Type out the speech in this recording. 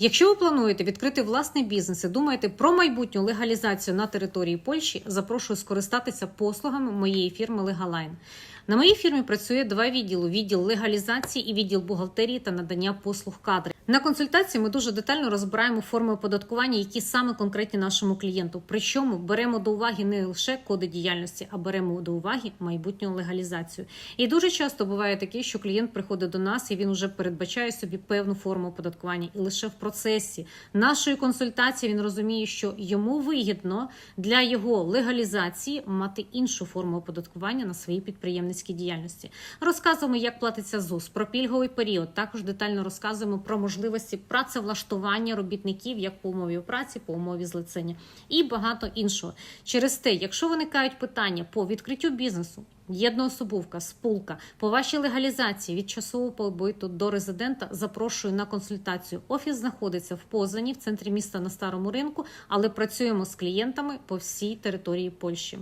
Якщо ви плануєте відкрити власний бізнес і думаєте про майбутню легалізацію на території Польщі, запрошую скористатися послугами моєї фірми Legaline. На моїй фірмі працює два відділи: відділ легалізації і відділ бухгалтерії та надання послуг кадрів. На консультації ми дуже детально розбираємо форми оподаткування, які саме конкретні нашому клієнту. Причому беремо до уваги не лише коди діяльності, а беремо до уваги майбутню легалізацію. І дуже часто буває таке, що клієнт приходить до нас і він вже передбачає собі певну форму оподаткування, і лише в процесі нашої консультації він розуміє, що йому вигідно для його легалізації мати іншу форму оподаткування на своїй підприємницькій діяльності. Розказуємо, як платиться ЗУС, про пільговий період. Також детально розказуємо про можливості працевлаштування робітників як по умові праці, по умові злицення і багато іншого. Через те, якщо виникають питання по відкриттю бізнесу. Єдноособовка, спулка по вашій легалізації від часового побиту до резидента запрошую на консультацію. Офіс знаходиться в Позані, в центрі міста на старому ринку, але працюємо з клієнтами по всій території Польщі.